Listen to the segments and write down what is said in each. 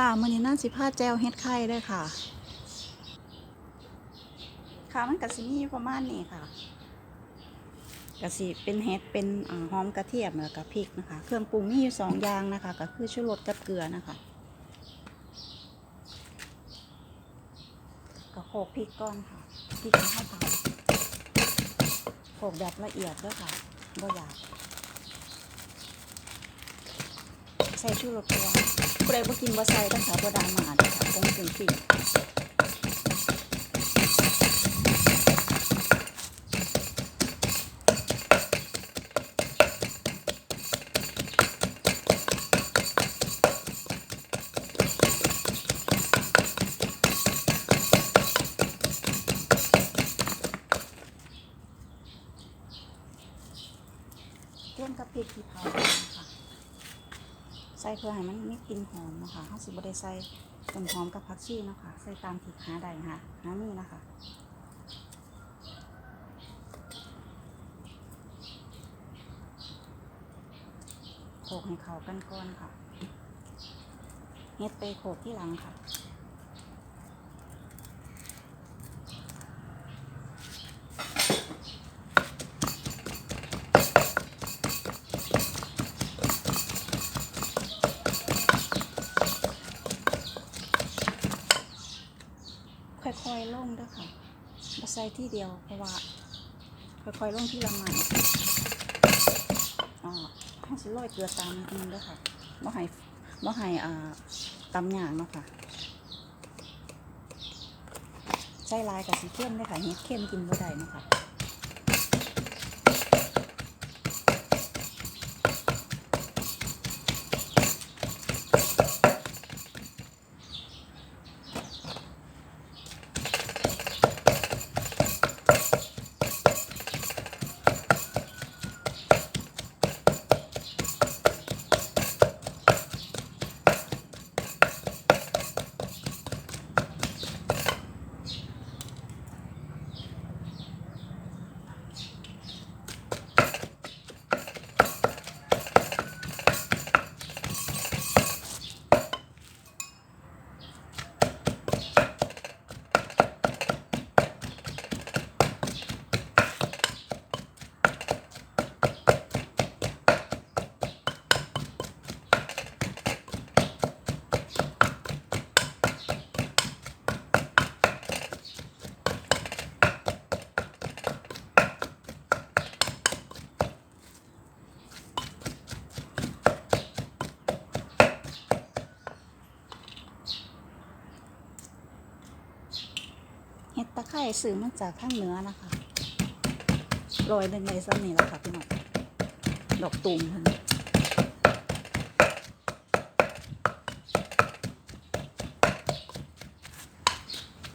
ค่ะมื้อนี้น่าสิพาแจวเฮ็ดไข่เด้ค่ะ ค่ะมันก็สิมีประมาณนี้ค่ะก็สิเป็นเฮ็ดเป็นอหอมกระเทียมแล้วก็พริกนะคะ เครื่องปรุงมีอยู่สองอย่างนะคะ ก็คือชูรสกับเกลือนะคะก็โขกพริกก่อนค่ะพริกให้ตาโขกแบบละเอียดด้วยค่ะบ่หยาบ ใส่ชูรสตัวผู้ใดบ่กินบ่ใส่ต้องขาบ่ดรามาเด้วยค่ะคงถึงพริกเรื่องกับพริกที่เผา ส่เพื่อให้มันมีกลิ่นหอมนะคะเขาสิบได้ใส่ต้นหอมกับผักชีนะคะใส่ตามที่หาได้ค่ะหานี่นะคะโขกให้เข้ากันก่อนค่ะเฮ็ดไปโขกที่หลังค่ะ ๆลงด้วยค่ะมาใส่ที่เดียวเพราะว่าค่อยๆลงที่ละมันอ่าให้สิโรยเกลือตามนิดนึงด้วยค่ะบ่ให้บ่ให้อ่าตำหยางเนาะค่ะใส่ลายกับสีเข้มด้วยค่ะเฮ็ดเข้มกินบ่ได้เนาะค่ะ ไคร่ซื้อมาจากข้างเหนือนะคะโรยในในซ้ำนี่แหล้วค่ะพี่น้องดอกตูมเพิ่น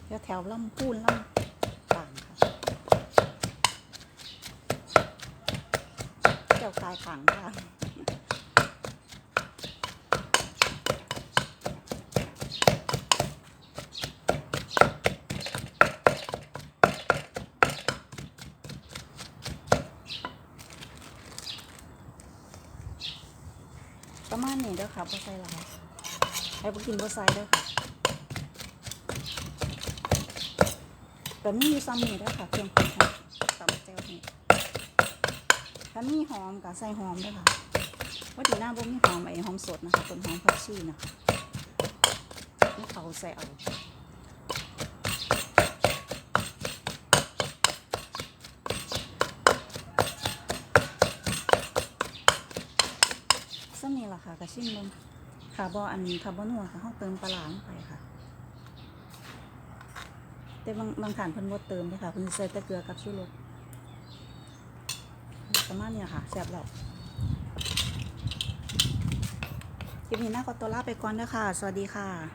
แถวแถวลำพูนลำต่างค่ะเจ้ากายขังค่ะ ประมาณนี้เด้อค่ะบ่ใส่หลายให้บ่กินบ่ใส่เด้อค่ะแต่มีอยู่ซ้ำนี่เด้อค่ะเครื่องปรุงค่ะตำแจ่วนี่ถ้ามีหอมก็ใส่หอมเด้อค่ะว่าดีหน้าบ่มีหอมไอ้หอมสดนะคะต้นหอมผักชีนะคะนี่เขาใส่เอาซ้ำนี่ล่ะค่ะ กระชิมเบิ่งค่ะบ่อันนี้ค่ะบ่นัวค่ะเฮาเติมปลาหลาลงไปค่ะ แต่บางบางฐานเพิ่นบ่เติมเด้ค่ะเพิ่นใส่แต่เกลือกับชูรสประมาณเนี้ยค่ะแซ่บแล้วคลิปนี้น่าขอตัวลาไปก่อนเด้อค่ะ สวัสดีค่ะ